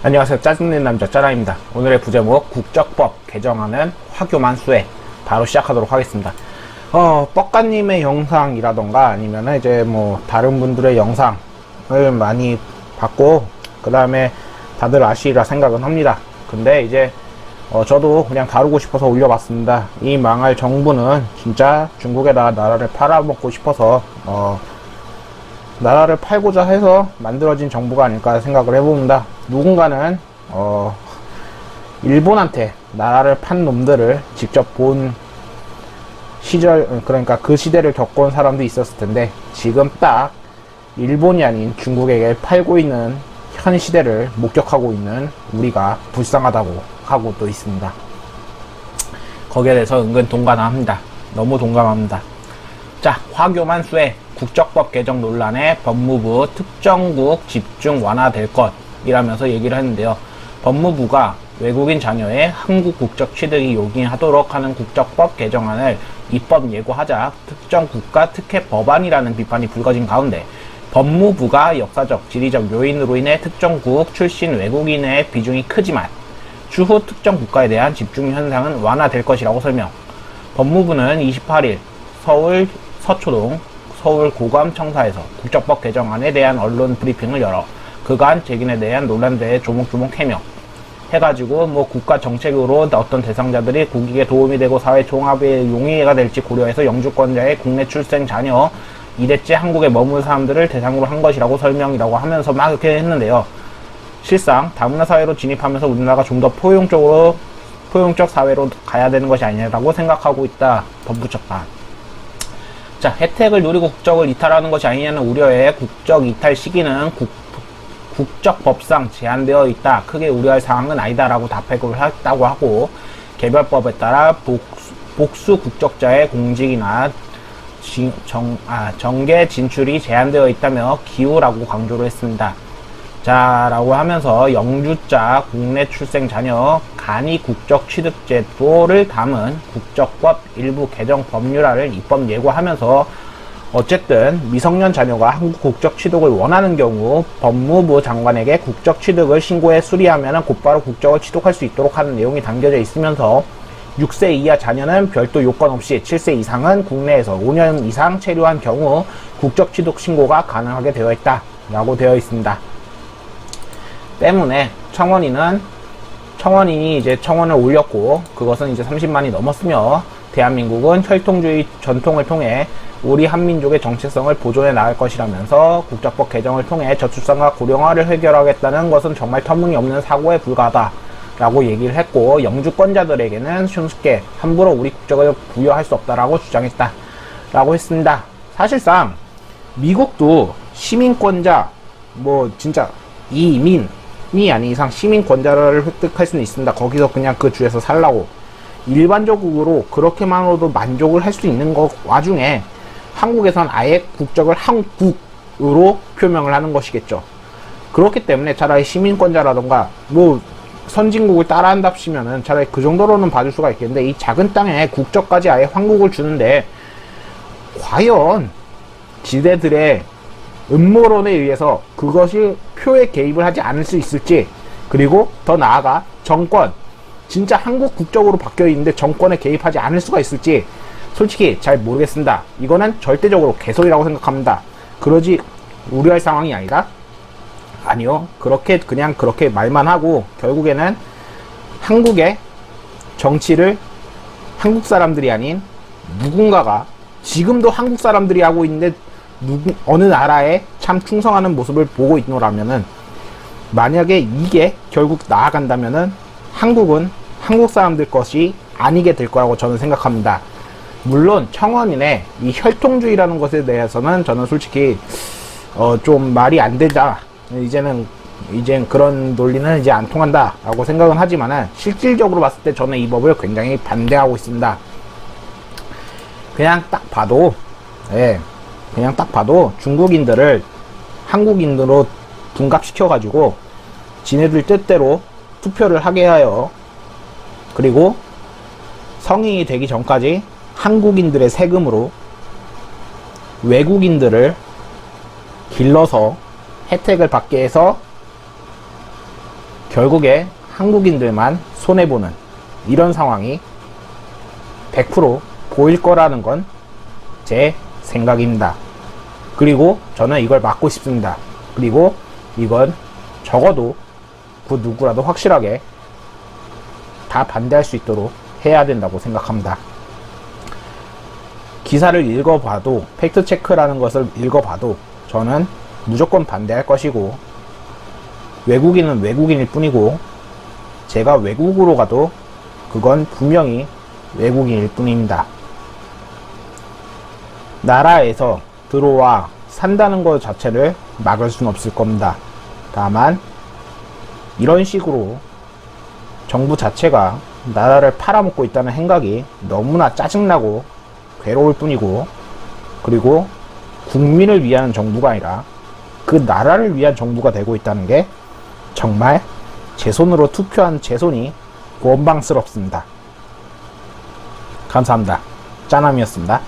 안녕하세요. 짜증낸 남자 짜라입니다. 오늘의 부제목 국적법 개정하는 화교만 수회 바로 시작하도록 하겠습니다. 어, 뻑가님의 영상이라던가 아니면 이제 뭐 다른 분들의 영상을 많이 봤고 그 다음에 다들 아시리라 생각은 합니다. 근데 이제 어, 저도 그냥 다루고 싶어서 올려봤습니다. 이 망할 정부는 진짜 중국에다 나라를 팔아먹고 싶어서 어, 나라를 팔고자 해서 만들어진 정부가 아닐까 생각을 해봅니다. 누군가는 어, 일본한테 나라를 판 놈들을 직접 본 시절 그러니까 그 시대를 겪어온 사람도 있었을 텐데 지금 딱 일본이 아닌 중국에게 팔고 있는 현 시대를 목격하고 있는 우리가 불쌍하다고 하고 또 있습니다. 거기에 대해서 은근 동감합니다. 너무 동감합니다. 자, 화교만 수의 국적법 개정 논란에 법무부 특정국 집중 완화될 것 이라면서 얘기를 했는데요. 법무부가 외국인 자녀의 한국 국적 취득이 용이하도록 하는 국적법 개정안을 입법 예고하자 특정 국가 특혜 법안이라는 비판이 불거진 가운데 법무부가 역사적, 지리적 요인으로 인해 특정국 출신 외국인의 비중이 크지만 추후 특정 국가에 대한 집중 현상은 완화될 것이라고 설명. 법무부는 28일 서울 서초동 서울 고감청사에서 국적법 개정안에 대한 언론 브리핑을 열어 그간 제기에 대한 논란들에 조목조목 해명 해가지고 뭐 국가 정책으로 어떤 대상자들이 국익에 도움이 되고 사회 종합에 용이가 될지 고려해서 영주권자의 국내 출생 자녀 이랬지 한국에 머무는 사람들을 대상으로 한 것이라고 설명이라고 하면서 막 이렇게 했는데요. 실상 다문화 사회로 진입하면서 우리나라가 좀 더 포용적으로 포용적 사회로 가야 되는 것이 아니라고 생각하고 있다. 덧붙였다. 자, 혜택을 누리고 국적을 이탈하는 것이 아니냐는 우려에 국적 이탈 시기는 국, 국적 법상 제한되어 있다. 크게 우려할 사항은 아니다라고 답변을 했다고 하고 개별법에 따라 복수, 복수 국적자의 공직이나 진, 정, 아, 정계 진출이 제한되어 있다며 기우라고 강조를 했습니다. 자, 라고 하면서 영주자 국내 출생 자녀 간이 국적 취득 제도를 담은 국적법 일부 개정 법률안을 입법 예고하면서 어쨌든 미성년 자녀가 한국 국적 취득을 원하는 경우 법무부 장관에게 국적 취득을 신고해 수리하면 곧바로 국적을 취득할 수 있도록 하는 내용이 담겨져 있으면서 6세 이하 자녀는 별도 요건 없이 7세 이상은 국내에서 5년 이상 체류한 경우 국적 취득 신고가 가능하게 되어 있다. 라고 되어 있습니다. 때문에 청원인은 청원인이 이제 청원을 올렸고 그것은 이제 30만이 넘었으며 대한민국은 혈통주의 전통을 통해 우리 한민족의 정체성을 보존해 나갈 것이라면서 국적법 개정을 통해 저출산과 고령화를 해결하겠다는 것은 정말 터무니없는 사고에 불과하다. 라고 얘기를 했고 영주권자들에게는 쉽게 함부로 우리 국적을 부여할 수 없다라고 주장했다. 라고 했습니다. 사실상 미국도 시민권자 뭐 진짜 이민이 아닌 이상 시민권자를 획득할 수는 있습니다. 거기서 그냥 그 주에서 살라고 일반적으로 그렇게만으로도 만족을 할 수 있는 것 와중에 한국에선 아예 국적을 한국으로 표명을 하는 것이겠죠. 그렇기 때문에 차라리 시민권자라던가 뭐 선진국을 따라한답시면은 차라리 그 정도로는 봐줄 수가 있겠는데 이 작은 땅에 국적까지 아예 한국을 주는데 과연 지대들의 음모론에 의해서 그것이 표에 개입을 하지 않을 수 있을지 그리고 더 나아가 정권 진짜 한국 국적으로 바뀌어 있는데 정권에 개입하지 않을 수가 있을지 솔직히 잘 모르겠습니다. 이거는 절대적으로 개소리라고 생각합니다. 그러지 우려할 상황이 아니다. 아니요. 그렇게 그냥 그렇게 말만 하고 결국에는 한국의 정치를 한국 사람들이 아닌 누군가가 지금도 한국 사람들이 하고 있는데 누구 어느 나라에 참 충성하는 모습을 보고 있노라면은 만약에 이게 결국 나아간다면은 한국은 한국 사람들 것이 아니게 될 거라고 저는 생각합니다. 물론 청원인의 이 혈통주의라는 것에 대해서는 저는 솔직히 어 좀 말이 안 되다. 이제는 이제 그런 논리는 이제 안 통한다라고 생각은 하지만은 실질적으로 봤을 때 저는 이 법을 굉장히 반대하고 있습니다. 그냥 딱 봐도 예, 그냥 딱 봐도 중국인들을 한국인으로 둔갑시켜 가지고 지네들 뜻대로 투표를 하게 하여 그리고 성인이 되기 전까지 한국인들의 세금으로 외국인들을 길러서 혜택을 받게 해서 결국에 한국인들만 손해보는 이런 상황이 100% 보일 거라는 건 제 생각입니다. 그리고 저는 이걸 막고 싶습니다. 그리고 이건 적어도 그 누구라도 확실하게 다 반대할 수 있도록 해야 된다고 생각합니다. 기사를 읽어봐도 팩트체크라는 것을 읽어봐도 저는 무조건 반대할 것이고 외국인은 외국인일 뿐이고 제가 외국으로 가도 그건 분명히 외국인일 뿐입니다. 나라에서 들어와 산다는 것 자체를 막을 수는 없을 겁니다. 다만 이런 식으로 정부 자체가 나라를 팔아먹고 있다는 생각이 너무나 짜증나고 괴로울 뿐이고 그리고 국민을 위한 정부가 아니라 그 나라를 위한 정부가 되고 있다는 게 정말 제 손으로 투표한 제 손이 원방스럽습니다. 감사합니다. 짜남이었습니다.